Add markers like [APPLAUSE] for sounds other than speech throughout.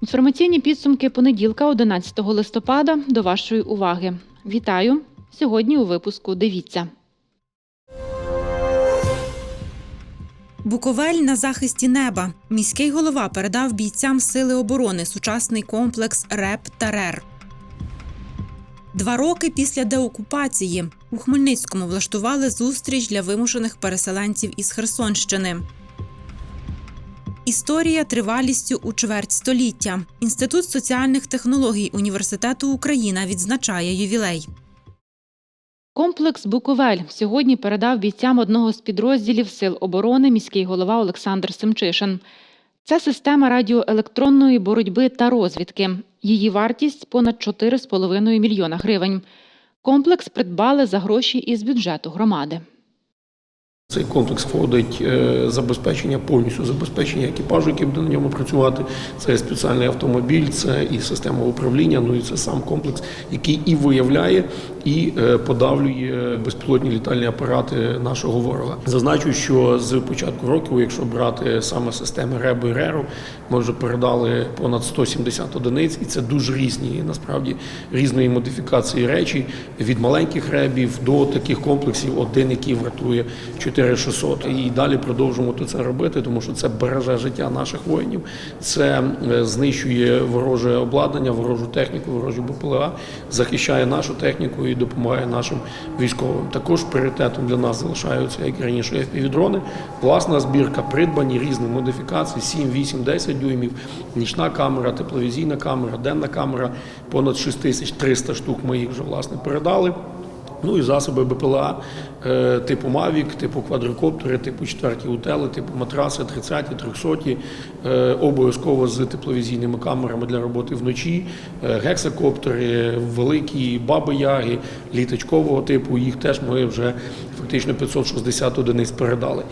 Інформаційні підсумки понеділка, 11 листопада, до вашої уваги. Вітаю! Сьогодні у випуску дивіться. Буковель на захисті неба. Міський голова передав бійцям сили оборони сучасний комплекс РЕП та РЕР. Два роки після деокупації у Хмельницькому влаштували зустріч для вимушених переселенців із Херсонщини. Історія тривалістю у чверть століття. Інститут соціальних технологій Університету Україна відзначає ювілей. Комплекс Буковель сьогодні передав бійцям одного з підрозділів Сил оборони міський голова Олександр Семчишин. Це система радіоелектронної боротьби та розвідки. Її вартість понад 4,5 мільйона гривень. Комплекс придбали за гроші із бюджету громади. Цей комплекс входить е, забезпечення повністю забезпечення екіпажу, який буде на ньому працювати. Це спеціальний автомобіль, це і система управління. Ну і це сам комплекс, який і виявляє, і е, подавлює безпілотні літальні апарати нашого ворога. Зазначу, що з початку року, якщо брати саме системи РЕБ і РЕРу, ми вже передали понад 170 одиниць, і це дуже різні насправді різної модифікації речі від маленьких ребів до таких комплексів, один який врятує 4600. І далі продовжуємо то це робити, тому що це береже життя наших воїнів, це е, знищує вороже обладнання, ворожу техніку, ворожу БПЛА, захищає нашу техніку і допомагає нашим військовим. Також пріоритетом для нас залишаються, як раніше, FPV-дрони, власна збірка, придбані різні модифікації: 7, 8, 10 дюймів, нічна камера, тепловізійна камера, денна камера, понад 6300 штук. Ми їх вже власне передали. Ну і засоби БПЛА е, типу Мавік, типу квадрокоптери, типу четверті утели, типу матраси 30, 300, е, обов'язково з тепловізійними камерами для роботи вночі, е, гексакоптери, великі баби яги, літачкового типу. Їх теж ми вже фактично 560 одиниць передали.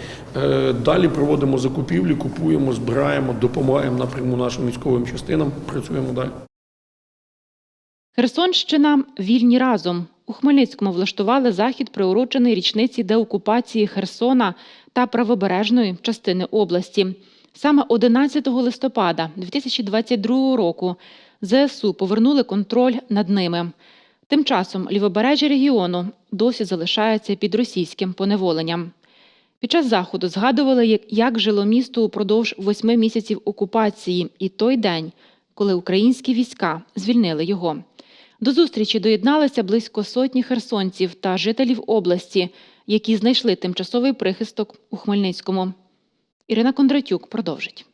Далі проводимо закупівлі, купуємо, збираємо, допомагаємо напряму нашим військовим частинам. Працюємо далі. Херсонщина вільні разом. У Хмельницькому влаштували захід, приурочений річниці деокупації Херсона та правобережної частини області. Саме 11 листопада 2022 року ЗСУ повернули контроль над ними. Тим часом лівобережжя регіону досі залишається під російським поневоленням. Під час заходу згадували, як- жило місто упродовж восьми місяців окупації і той день, коли українські війська звільнили його. До зустрічі доєдналися близько сотні херсонців та жителів області, які знайшли тимчасовий прихисток у Хмельницькому. Ірина Кондратюк продовжить.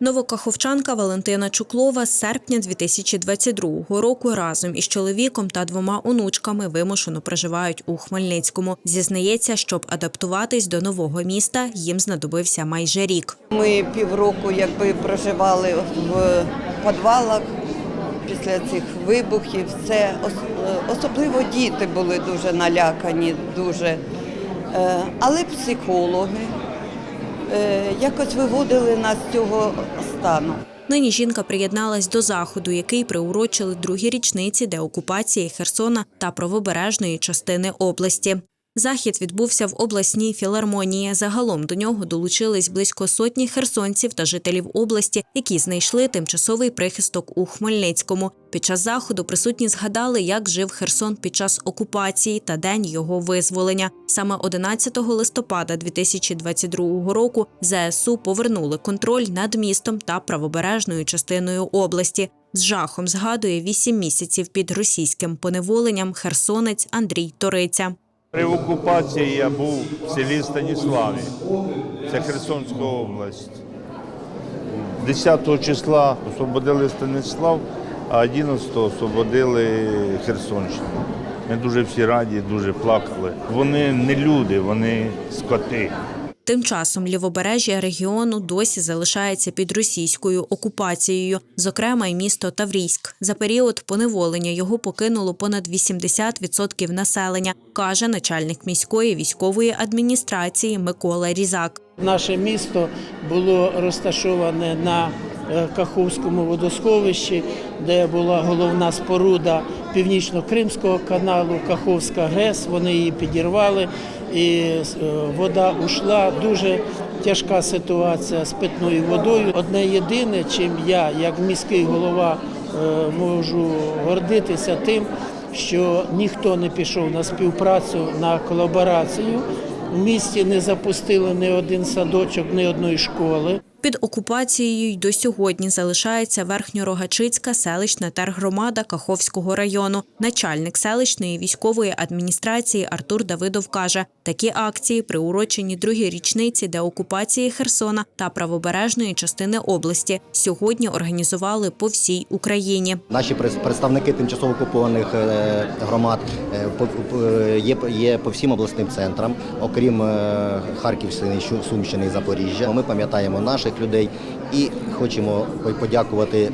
Новокаховчанка Валентина Чуклова з серпня 2022 року разом із чоловіком та двома онучками вимушено проживають у Хмельницькому. Зізнається, щоб адаптуватись до нового міста, їм знадобився майже рік. Ми півроку якби проживали в підвалах після цих вибухів. Це особливо діти були дуже налякані, дуже. Е, Але психологи е, якось виводили нас з цього стану. Нині жінка приєдналась до заходу, який приурочили другій річниці деокупації Херсона та правобережної частини області. Захід відбувся в обласній філармонії. Загалом до нього долучились близько сотні херсонців та жителів області, які знайшли тимчасовий прихисток у Хмельницькому. Під час заходу присутні згадали, як жив Херсон під час окупації та день його визволення. Саме 11 листопада 2022 року ЗСУ повернули контроль над містом та правобережною частиною області. З жахом згадує вісім місяців під російським поневоленням херсонець Андрій Ториця. При окупації я був в селі Станіславі, це Херсонська область. 10 числа освободили Станіслав, а 11 освободили Херсонщину. Ми дуже всі раді, дуже плакали. Вони не люди, вони скоти. Тим часом лівобережжя регіону досі залишається під російською окупацією, зокрема й місто Таврійськ. За період поневолення його покинуло понад 80% населення, каже начальник міської військової адміністрації Микола Різак. Наше місто було розташоване на е, Каховському водосховищі, де була головна споруда північно-кримського каналу, Каховська ГЕС. Вони її підірвали, і е, вода ушла. Дуже тяжка ситуація з питною водою. Одне єдине, чим я, як міський голова, е, можу гордитися тим, що ніхто не пішов на співпрацю, на колаборацію. В місті не запустили ні один садочок, ні одної школи. Під окупацією й до сьогодні залишається Верхньорогачицька селищна тергромада Каховського району. Начальник селищної військової адміністрації Артур Давидов каже, такі акції приурочені другій річниці деокупації Херсона та правобережної частини області. Сьогодні організували по всій Україні. Наші представники тимчасово окупованих е, громад е, по- є, по всім обласним центрам, окрім е, Харківщини, Сумщини і Запоріжжя. Ми пам'ятаємо наших людей і хочемо подякувати е,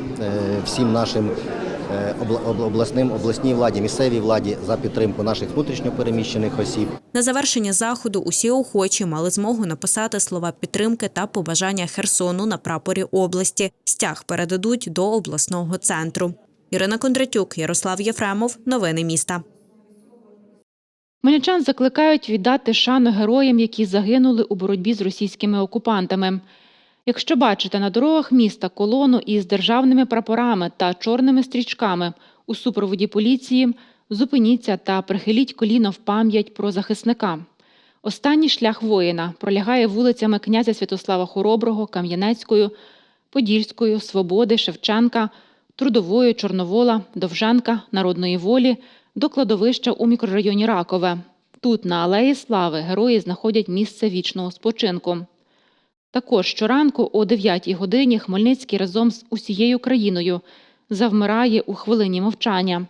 всім нашим е, обла- обла- обласним обласній владі, місцевій владі за підтримку наших внутрішньопереміщених осіб. На завершення заходу усі охочі мали змогу написати слова підтримки та побажання Херсону на прапорі області. Стяг передадуть до обласного центру. Ірина Кондратюк, Ярослав Єфремов. Новини міста. Хмельничан закликають віддати шану героям, які загинули у боротьбі з російськими окупантами. Якщо бачите на дорогах міста колону із державними прапорами та чорними стрічками у супроводі поліції, зупиніться та прихиліть коліно в пам'ять про захисника. Останній шлях воїна пролягає вулицями князя Святослава Хороброго, Кам'янецькою, Подільською, Свободи, Шевченка, Трудової, Чорновола, Довженка, Народної волі до кладовища у мікрорайоні Ракове. Тут, на Алеї Слави, герої знаходять місце вічного спочинку. Також щоранку о 9 годині Хмельницький разом з усією країною завмирає у хвилині мовчання.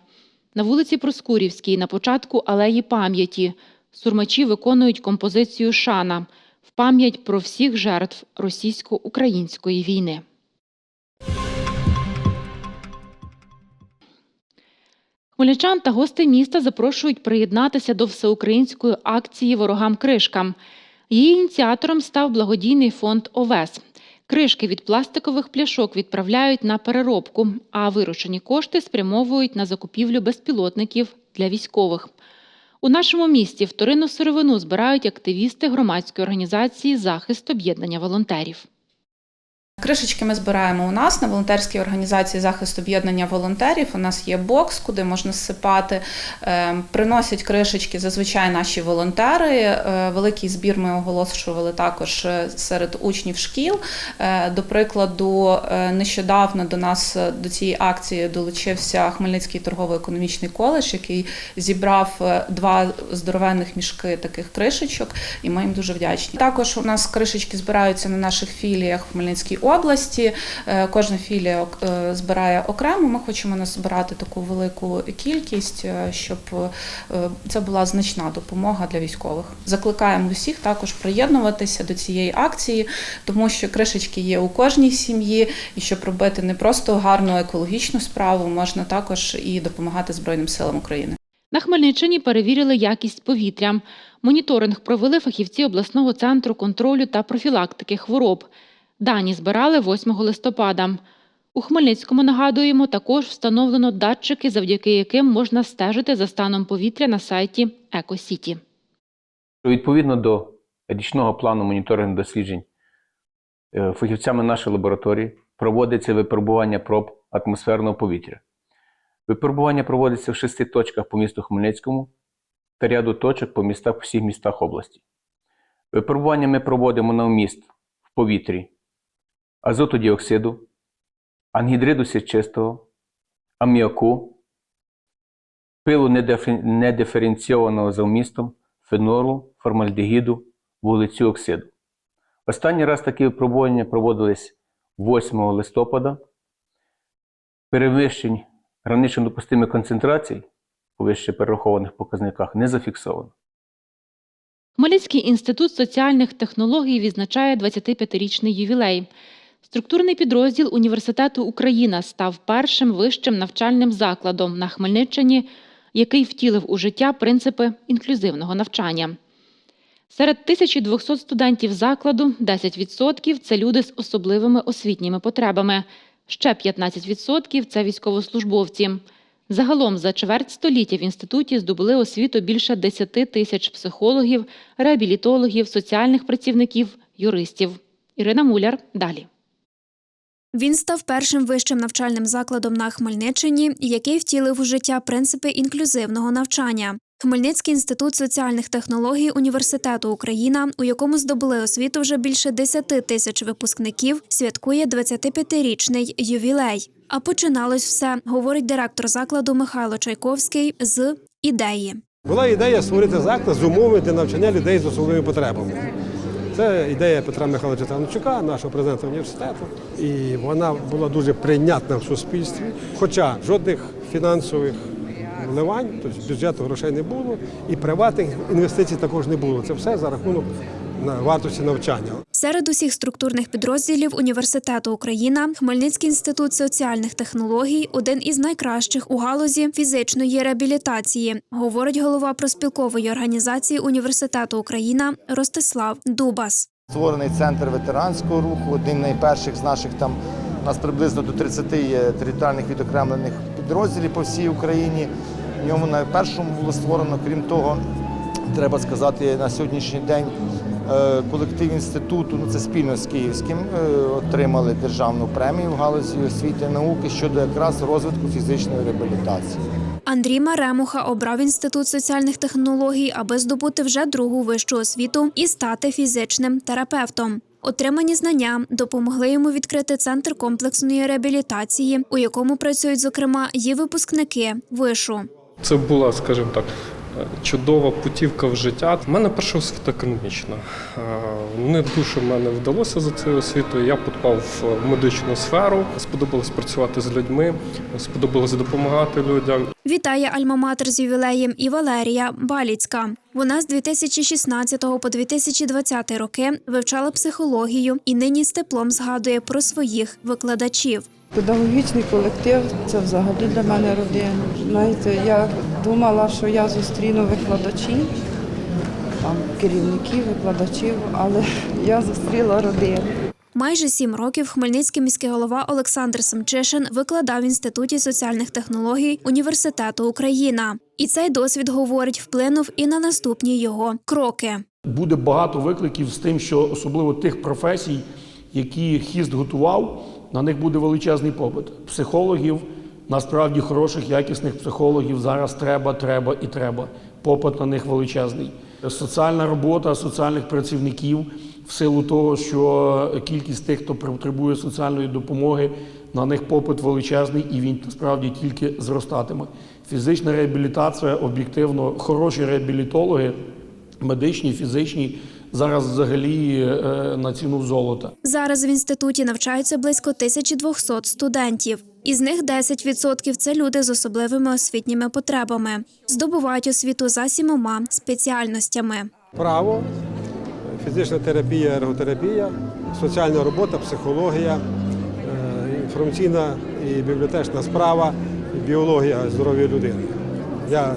На вулиці Проскурівській, на початку алеї пам'яті, сурмачі виконують композицію Шана в пам'ять про всіх жертв російсько-української війни. Хмельничан та гостей міста запрошують приєднатися до всеукраїнської акції Ворогам кришкам. Її ініціатором став благодійний фонд ОВЕС. Кришки від пластикових пляшок відправляють на переробку, а виручені кошти спрямовують на закупівлю безпілотників для військових. У нашому місті вторинну сировину збирають активісти громадської організації Захист об'єднання волонтерів. Кришечки ми збираємо у нас на волонтерській організації захист об'єднання волонтерів. У нас є бокс, куди можна зсипати. Е, Приносять кришечки зазвичай наші волонтери. Е, Великий збір ми оголошували також е, серед учнів шкіл. Е, До прикладу, нещодавно до нас до цієї акції долучився Хмельницький торгово-економічний коледж, який зібрав два здоровенних мішки таких кришечок, і ми їм дуже вдячні. Також у нас кришечки збираються на наших філіях в Хмельницькій області. Е, Кожна філія е, збирає окремо. Ми хочемо назбирати таку велику кількість, е, щоб це була значна допомога для військових. Закликаємо усіх також приєднуватися до цієї акції, тому що кришечки є у кожній сім'ї, і щоб робити не просто гарну екологічну справу, можна також і допомагати Збройним силам України. На Хмельниччині перевірили якість повітря. Моніторинг провели фахівці обласного центру контролю та профілактики хвороб. Дані збирали 8 листопада. У Хмельницькому, нагадуємо, також встановлено датчики, завдяки яким можна стежити за станом повітря на сайті Екосіті. Відповідно до річного плану моніторингу досліджень е, фахівцями нашої лабораторії проводиться випробування проб атмосферного повітря. Випробування проводиться в шести точках по місту Хмельницькому та ряду точок по містах всіх містах області. Випробування ми проводимо на вміст в повітрі азоту діоксиду, ангідриду сірчистого, аміаку, пилу недифе- недиференційованого за вмістом, фенолу, формальдегіду, вуглецю оксиду. Останній раз такі випробування проводились 8 листопада. Перевищень гранично допустимих концентрацій у вище перерахованих показниках не зафіксовано. Хмельницький інститут соціальних технологій відзначає 25-річний ювілей. Структурний підрозділ Університету Україна став першим вищим навчальним закладом на Хмельниччині, який втілив у життя принципи інклюзивного навчання. Серед 1200 студентів закладу 10% – це люди з особливими освітніми потребами, ще 15% – це військовослужбовці. Загалом за чверть століття в інституті здобули освіту більше 10 тисяч психологів, реабілітологів, соціальних працівників, юристів. Ірина Муляр далі. Він став першим вищим навчальним закладом на Хмельниччині, який втілив у життя принципи інклюзивного навчання. Хмельницький інститут соціальних технологій Університету Україна, у якому здобули освіту вже більше 10 тисяч випускників, святкує 25-річний ювілей. А починалось все, говорить директор закладу Михайло Чайковський з ідеї. Була ідея створити заклад з умови для навчання людей з особливими потребами. Це ідея Петра Михайловича Тарнчука, нашого президента університету. І вона була дуже прийнятна в суспільстві. Хоча жодних фінансових вливань, тобто бюджету грошей не було, і приватних інвестицій також не було. Це все за рахунок на- вартості навчання. Серед усіх структурних підрозділів Університету Україна Хмельницький інститут соціальних технологій один із найкращих у галузі фізичної реабілітації, говорить голова проспілкової організації Університету Україна Ростислав Дубас. Створений центр ветеранського руху, один з найперших з наших там. У нас приблизно до 30 територіальних відокремлених підрозділів по всій Україні. В ньому на першому було створено, крім того, треба сказати, на сьогоднішній день колектив інституту, ну це спільно з Київським, е, отримали державну премію в галузі освіти і науки щодо якраз розвитку фізичної реабілітації. Андрій Маремуха обрав інститут соціальних технологій, аби здобути вже другу вищу освіту і стати фізичним терапевтом. Отримані знання допомогли йому відкрити центр комплексної реабілітації, у якому працюють зокрема і випускники вишу. Це була, скажімо так, чудова путівка в життя. У мене перша освіта економічна. Е, Не дуже в мене вдалося за цією освітою. Я потрапив в медичну сферу. Сподобалось працювати з людьми, сподобалось допомагати людям. Вітає альма-матер з ювілеєм і Валерія Баліцька. Вона з 2016 по 2020 роки вивчала психологію і нині з теплом згадує про своїх викладачів. Педагогічний колектив це взагалі для мене родина. Знаєте, я думала, що я зустріну викладачів, там керівників, викладачів, але [LAUGHS] я зустріла родину. Майже сім років хмельницький міський голова Олександр Семчишин викладав в інституті соціальних технологій Університету Україна. І цей досвід говорить, вплинув і на наступні його кроки. Буде багато викликів з тим, що особливо тих професій, які хіст готував, на них буде величезний попит. Психологів, насправді хороших, якісних психологів зараз треба, треба і треба. Попит на них величезний. Соціальна робота соціальних працівників в силу того, що кількість тих, хто потребує соціальної допомоги, на них попит величезний і він насправді тільки зростатиме. Фізична реабілітація об'єктивно хороші реабілітологи, медичні, фізичні, зараз взагалі е, на ціну золота. Зараз в інституті навчаються близько 1200 студентів. Із них 10% – це люди з особливими освітніми потребами. Здобувають освіту за сімома спеціальностями. Право, фізична терапія, ерготерапія, соціальна робота, психологія, е, інформаційна і бібліотечна справа, біологія здоров'я людини. Я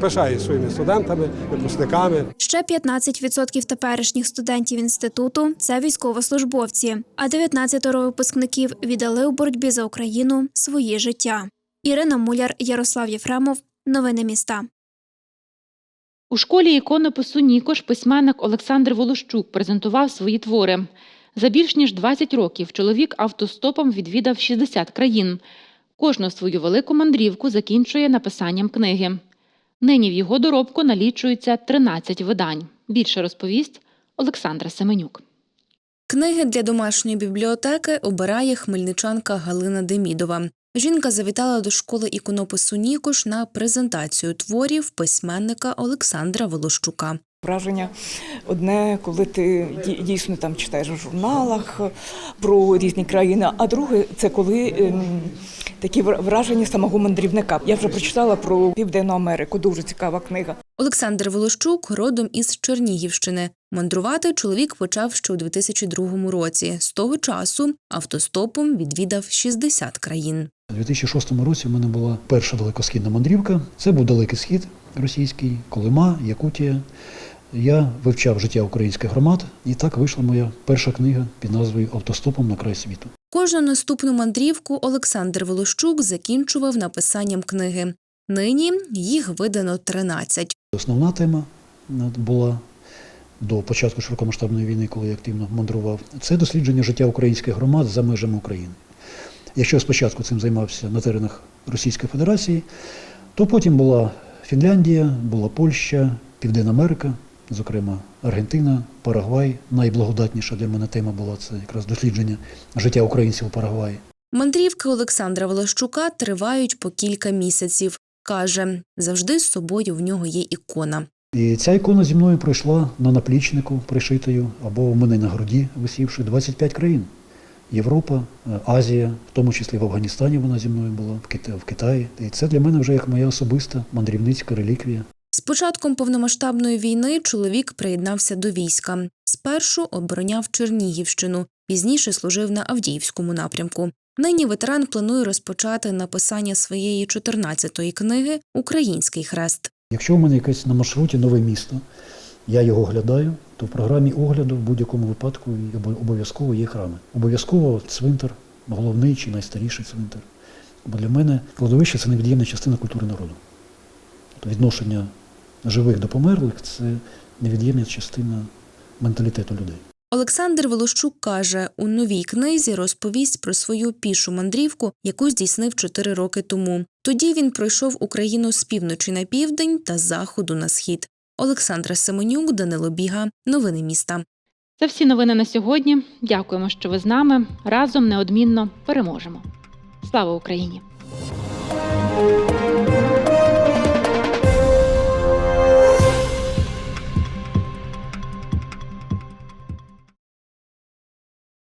пишаюсь своїми студентами, випускниками. Ще 15% теперішніх студентів інституту – це військовослужбовці, а 19 випускників віддали у боротьбі за Україну свої життя. Ірина Муляр, Ярослав Єфремов. Новини міста. У школі іконопису Нікош письменник Олександр Волощук презентував свої твори. За більш ніж 20 років чоловік автостопом відвідав 60 країн. Кожну свою велику мандрівку закінчує написанням книги. Нині в його доробку налічується 13 видань. Більше розповість Олександра Семенюк. Книги для домашньої бібліотеки обирає хмельничанка Галина Демідова. Жінка завітала до школи іконопису Нікош на презентацію творів письменника Олександра Волощука. Враження одне, коли ти дійсно там читаєш в журналах про різні країни, а друге це коли ем, такі враження самого мандрівника. Я вже прочитала про Південну Америку, дуже цікава книга. Олександр Волощук родом із Чернігівщини. Мандрувати чоловік почав ще у 2002 році. З того часу автостопом відвідав 60 країн. У 2006 році в мене була перша далекосхідна мандрівка. Це був далекий схід російський, Колима, Якутія. я вивчав життя українських громад, і так вийшла моя перша книга під назвою Автостопом на край світу. Кожну наступну мандрівку Олександр Волощук закінчував написанням книги. Нині їх видано 13. Основна тема е, була до початку широкомасштабної війни, коли я активно мандрував, це дослідження життя українських громад за межами України. Якщо спочатку цим займався на теренах Російської Федерації, то потім була Фінляндія, була Польща, Південна Америка, зокрема Аргентина, Парагвай. Найблагодатніша для мене тема була це якраз дослідження життя українців у Парагваї. Мандрівки Олександра Волощука тривають по кілька місяців. Каже, завжди з собою в нього є ікона. І ця ікона зі мною пройшла на наплічнику пришитою або у мене на груді висівши 25 країн. Європа, е, Азія, в тому числі в Афганістані вона зі мною була, в Кита- в Китаї. І це для мене вже як моя особиста мандрівницька реліквія. З початком повномасштабної війни чоловік приєднався до війська. Спершу обороняв Чернігівщину, пізніше служив на Авдіївському напрямку. Нині ветеран планує розпочати написання своєї 14-ї книги Український хрест. Якщо у мене якесь на маршруті нове місто, я його оглядаю, то в програмі огляду в будь-якому випадку обов'язково є храми. Обов'язково цвинтар, головний чи найстаріший цвинтар. Бо для мене кладовище це невід'ємна частина культури народу. Тобто відношення живих до померлих це невід'ємна частина менталітету людей. Олександр Волощук каже, у новій книзі розповість про свою пішу мандрівку, яку здійснив чотири роки тому. Тоді він пройшов Україну з півночі на південь та з заходу на схід. Олександра Семенюк, Данило Біга. Новини міста. Це всі новини на сьогодні. Дякуємо, що ви з нами. Разом неодмінно переможемо. Слава Україні!